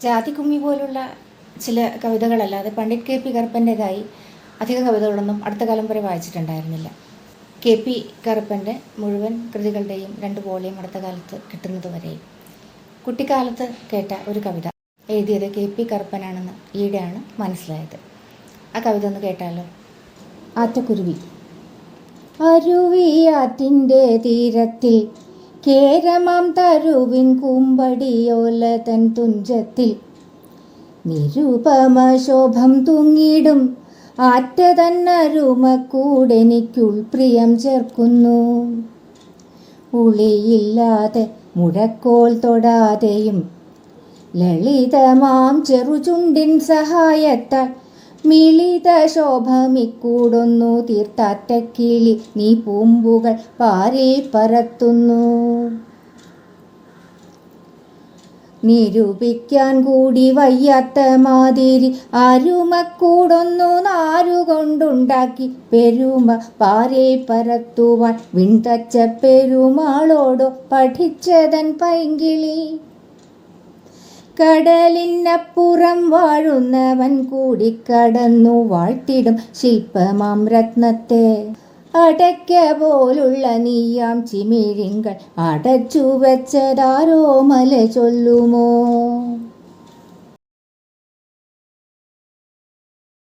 ജാതികുമ്മി പോലുള്ള ചില കവിതകളല്ലാതെ പണ്ഡിറ്റ് കെ പി കറുപ്പന്റെതായി അധിക കവിതകളൊന്നും അടുത്ത കാലം വരെ വായിച്ചിട്ടുണ്ടായിരുന്നില്ല. കെ പി കറുപ്പന്റെ മുഴുവൻ കൃതികളുടെയും രണ്ട് വോളിയം അടുത്ത കാലത്ത് കിട്ടുന്നത് വരെയും കുട്ടിക്കാലത്ത് കേട്ട ഒരു കവിത എഴുതിയത് കെ പി കറുപ്പനാണെന്ന് ഈയിടെയാണ് മനസ്സിലായത്. ആ കവിത ഒന്ന് കേട്ടാലോ? ആറ്റക്കുരുവി അരുവിയാറ്റിന്റെ തീരത്തിൽ കേരമാം തരുവിൻ കുമ്പടിയോല തൻ തുഞ്ചത്തിൽ. നിരൂപമശോഭം ശോഭം തൂങ്ങിടും. ആറ്റ തന്നരുമക്കൂടെനിക്കുൾ പ്രിയം ചേർക്കുന്നു. ഉളിയില്ലാതെ മുഴക്കോൽ തൊടാതെയും ലളിതമാം ചെറുചുണ്ടിൻ സഹായത്താൽ മിളിത ശോഭമിക്കൂടൊന്നു തീർത്താറ്റക്കിളി നീ പൂമ്പുകൾ പാരി പറത്തുന്നു. നിരൂപിക്കാൻ കൂടി വയ്യാത്ത മാതിരി അരുമക്കൂടൊന്നു നാരുകൊണ്ടുണ്ടാക്കി പെരുമ പാരെ പരത്തുവാൻ വിൺതച്ച പെരുമാളോടോ പഠിച്ചതൻ പൈങ്കിളി. കടലിനപ്പുറം വാഴുന്നവൻ കൂടി കടന്നു വാഴ്ത്തിടും ശില്പമാം രത്നത്തെ. അടയ്ക്ക പോലുള്ള നീയാം ചിമിഴിങ്കൾ അടച്ചു വെച്ചതാരോ മല ചൊല്ലുമോ?